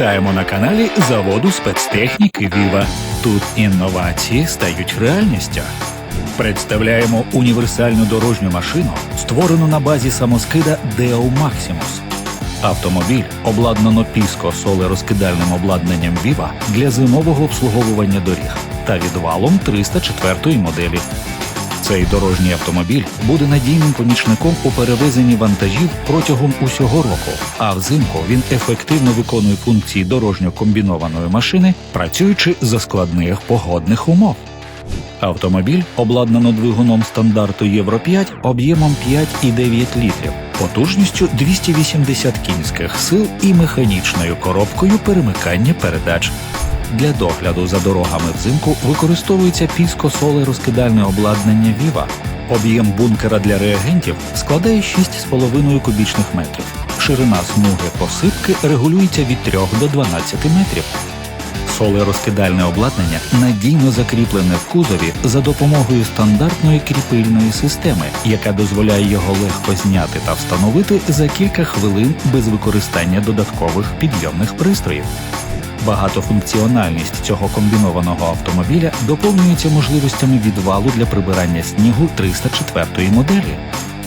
Вітаємо на каналі заводу спецтехніки Віва. Тут інновації стають реальністю. Представляємо універсальну дорожню машину, створену на базі самоскида Deo Maximus. Автомобіль обладнано піско солерозкидальним обладнанням Viva для зимового обслуговування доріг та відвалом 304 моделі. Цей дорожній автомобіль буде надійним помічником у перевезенні вантажів протягом усього року, а взимку він ефективно виконує функції дорожньо-комбінованої машини, працюючи за складних погодних умов. Автомобіль обладнано двигуном стандарту Євро 5 об'ємом 5,9 літрів, потужністю 280 кінських сил і механічною коробкою перемикання передач. Для догляду за дорогами взимку використовується піско-соле розкидальне обладнання Viva. Об'єм бункера для реагентів складає 6,5 кубічних метрів. Ширина смуги посипки регулюється від 3 до 12 метрів. Солерозкидальне обладнання надійно закріплене в кузові за допомогою стандартної кріпильної системи, яка дозволяє його легко зняти та встановити за кілька хвилин без використання додаткових підйомних пристроїв. Багатофункціональність цього комбінованого автомобіля доповнюється можливостями відвалу для прибирання снігу 304 моделі.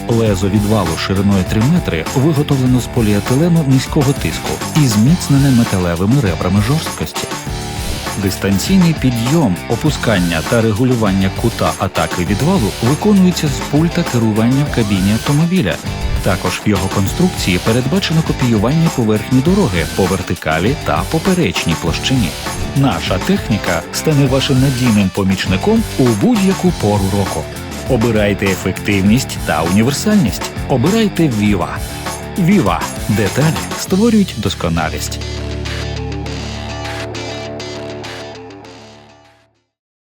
Лезо відвалу шириною 3 метри виготовлено з поліетилену низького тиску і зміцнене металевими ребрами жорсткості. Дистанційний підйом, опускання та регулювання кута атаки відвалу виконується з пульта керування в кабіні автомобіля. Також в його конструкції передбачено копіювання поверхні дороги по вертикалі та поперечній площині. Наша техніка стане вашим надійним помічником у будь-яку пору року. Обирайте ефективність та універсальність. Обирайте Viva. Viva. Деталі створюють досконалість.